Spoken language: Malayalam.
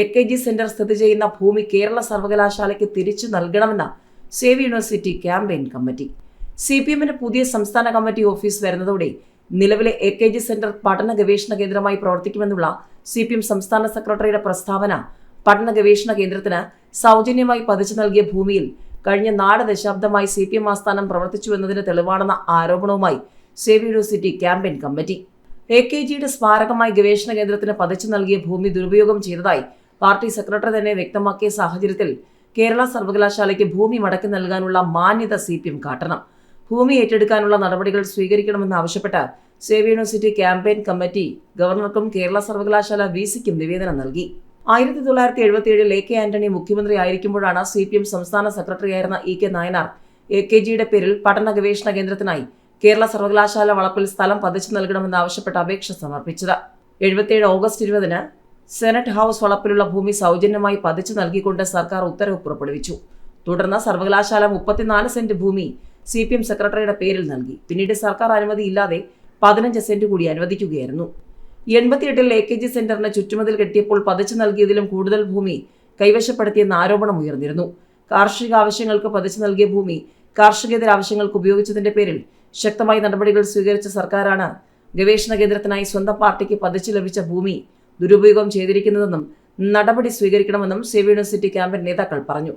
എ കെ ജി സെന്റർ സ്ഥിതി ചെയ്യുന്ന ഭൂമി കേരള സർവകലാശാലയ്ക്ക് തിരിച്ചു നൽകണമെന്ന save university campaign committee. C P എമ്മിന്റെ പുതിയ സംസ്ഥാന കമ്മിറ്റി ഓഫീസ് വരുന്നതോടെ നിലവിലെ എ കെ ജി സെന്റർ പഠന ഗവേഷണ കേന്ദ്രമായി പ്രവർത്തിക്കുമെന്നുള്ള സി പി എം സംസ്ഥാന സെക്രട്ടറിയുടെ പ്രസ്താവന പഠന ഗവേഷണ കേന്ദ്രത്തിന് സൗജന്യമായി പതിച്ചു നൽകിയ ഭൂമിയിൽ കഴിഞ്ഞ നാല് ദശാബ്ദമായി സി പി എം ആസ്ഥാനം പ്രവർത്തിച്ചുവെന്നതിന് തെളിവാണെന്ന ആരോപണവുമായി save university campaign committee. A K ജിയുടെ സ്മാരകമായി ഗവേഷണ കേന്ദ്രത്തിന് പതിച്ചു നൽകിയ ഭൂമി ദുരുപയോഗം ചെയ്തതായി പാർട്ടി സെക്രട്ടറി തന്നെ വ്യക്തമാക്കിയ സാഹചര്യത്തിൽ കേരള സർവകലാശാലയ്ക്ക് ഭൂമി മടക്കി നൽകാനുള്ള മാന്യത സി പി എം കാട്ടണം. ഭൂമി ഏറ്റെടുക്കാനുള്ള നടപടികൾ സ്വീകരിക്കണമെന്ന് ആവശ്യപ്പെട്ട് സേവ് യൂണിവേഴ്സിറ്റി ക്യാമ്പയിൻ കമ്മിറ്റി ഗവർണർക്കും കേരള സർവകലാശാല വി സിക്കും നിവേദനം നൽകി. ആയിരത്തി തൊള്ളായിരത്തി എഴുപത്തിയേഴിൽ എ കെ ആന്റണി മുഖ്യമന്ത്രി ആയിരിക്കുമ്പോഴാണ് സി പി എം സംസ്ഥാന സെക്രട്ടറിയായിരുന്ന E K Nayanar A K ജിയുടെ പേരിൽ പഠന ഗവേഷണ കേന്ദ്രത്തിനായി കേരള സർവകലാശാല വളപ്പിൽ സ്ഥലം പതിച്ചു നൽകണമെന്ന് ആവശ്യപ്പെട്ട് അപേക്ഷ സമർപ്പിച്ചത്. എഴുപത്തിയേഴ് ഓഗസ്റ്റ് ഇരുപതിന് സെനറ്റ് ഹൗസ് വളപ്പിലുള്ള ഭൂമി സൗജന്യമായി പതിച്ചു നൽകിക്കൊണ്ട് സർക്കാർ ഉത്തരവ് പുറപ്പെടുവിച്ചു. തുടർന്ന് സർവകലാശാല മുപ്പത്തിനാല് സെന്റ് ഭൂമി സി പി എം സെക്രട്ടറിയുടെ പേരിൽ നൽകി. പിന്നീട് സർക്കാർ അനുമതിയില്ലാതെ പതിനഞ്ച് സെന്റ് കൂടി അനുവദിക്കുകയായിരുന്നു. എൺപത്തിയെട്ടിൽ എ കെ ജി സെന്ററിന് ചുറ്റുമതിൽ കെട്ടിയപ്പോൾ പതിച്ചു നൽകിയതിലും കൂടുതൽ ഭൂമി കൈവശപ്പെടുത്തിയെന്ന ആരോപണം ഉയർന്നിരുന്നു. കാർഷിക ആവശ്യങ്ങൾക്ക് പതിച്ചു നൽകിയ ഭൂമി കാർഷികേതര ആവശ്യങ്ങൾക്ക് ഉപയോഗിച്ചതിന്റെ പേരിൽ ശക്തമായ നടപടികൾ സ്വീകരിച്ച സർക്കാരാണ് ഗവേഷണ കേന്ദ്രത്തിനായി സ്വന്തം പാർട്ടിക്ക് പതിച്ചു ലഭിച്ച ഭൂമി ദുരുപയോഗം ചെയ്തിരിക്കുന്നതെന്നും നടപടി സ്വീകരിക്കണമെന്നും സേവ് യൂണിവേഴ്സിറ്റി ക്യാമ്പയിൻ നേതാക്കൾ പറഞ്ഞു